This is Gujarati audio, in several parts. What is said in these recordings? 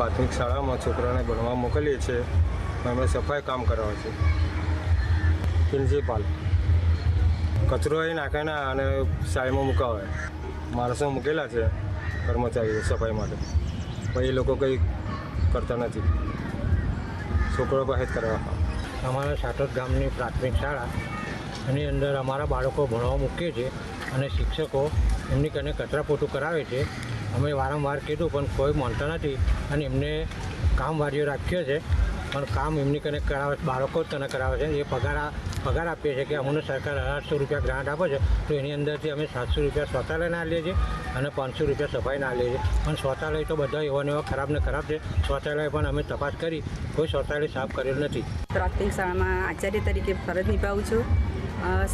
પ્રાથમિક શાળામાં છોકરાને ભણવા મોકલીએ છીએ અમે સફાઈ કામ કરાવે છે પ્રિન્સિપાલ. કચરો એ નાખે ના અને સાઈડમાં મુકાવે. માણસો મૂકેલા છે કર્મચારીઓ સફાઈ માટે. પણ એ લોકો કંઈ કરતા નથી. છોકરો પાસે જ કરવા અમારા સાટોદ ગામની પ્રાથમિક શાળા. એની અંદર અમારા બાળકો ભણવા મૂકીએ છીએ અને શિક્ષકો એમની કને કચરાપોટું કરાવે છે. અમે વારંવાર કીધું, પણ કોઈ માનતા નથી અને એમને કામવાળીઓ રાખ્યો છે. પણ કામ એમની કને કરાવે, બાળકો જ તને કરાવે છે. એ પગાર પગાર આપીએ છીએ કે અમને સરકાર આઠસો રૂપિયા ગ્રાન્ટ આપે છે, તો એની અંદરથી અમે સાતસો રૂપિયા શૌચાલયના આલીએ છીએ અને પાંચસો રૂપિયા સફાઈના આલીએ છીએ. પણ શૌચાલય તો બધા એવા ને એવા ખરાબ ને ખરાબ છે. શૌચાલય પણ અમે તપાસ કરી, કોઈ શૌચાલય સાફ કરેલ નથી. પ્રાથમિક શાળામાં આચાર્ય તરીકે ફરજ નિભાવું છું.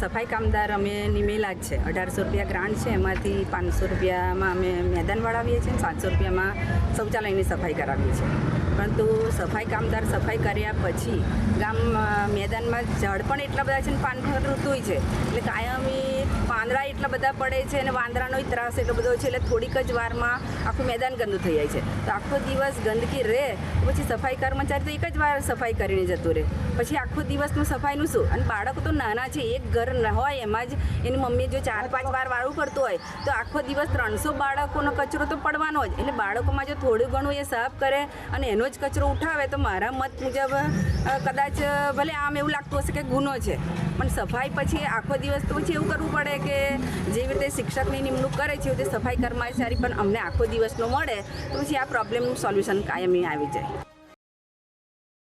સફાઈ કામદાર અમે નિમેલા જ છે. અઢારસો રૂપિયા ગ્રાન્ટ છે. એમાંથી પાંચસો રૂપિયામાં અમે મેદાન વળાવીએ છીએ સાતસો રૂપિયામાં શૌચાલયની સફાઈ કરાવીએ છીએ. પરંતુ સફાઈ કામદાર સફાઈ કર્યા પછી ગામ મેદાનમાં ઝાડ પણ એટલા બધા છે ને પાનખર ઋતુય છે. એટલે કાયમી પાંદડા એટલા બધા પડે છે અને વાંદરાનો ત્રાસ એટલો બધો છે એટલે થોડીક જ વારમાં આખું મેદાન ગંદુ થઈ જાય છે. તો આખો દિવસ ગંદકી રહે પછી સફાઈ કર્મચારી તો એક જ વાર સફાઈ કરીને જતું રહે. પછી આખો દિવસનું સફાઈનું શું? અને બાળકો તો નાના છે, એક ઘર ન હોય એમાં જ એની મમ્મી જો ચાર પાંચ વાર વાળું કરતું હોય, તો આખો દિવસ ત્રણસો બાળકોનો કચરો તો પડવાનો જ. એટલે બાળકોમાં જો થોડું ઘણું એ સાફ કરે અને એનો જ કચરો ઉઠાવે, તો મારા મત મુજબ કદાચ ભલે આમ એવું લાગતું હશે કે ગુનો છે. પણ સફાઈ પછી આખો દિવસ તો પછી એવું કરવું પડે કે જેવી રીતે શિક્ષકની નિમણૂક કરે છે તે સફાઈ કર્મચારી પણ અમને આખો દિવસનો મળે, તો પછી આ પ્રોબ્લેમનું સોલ્યુશન કાયમી આવી જાય.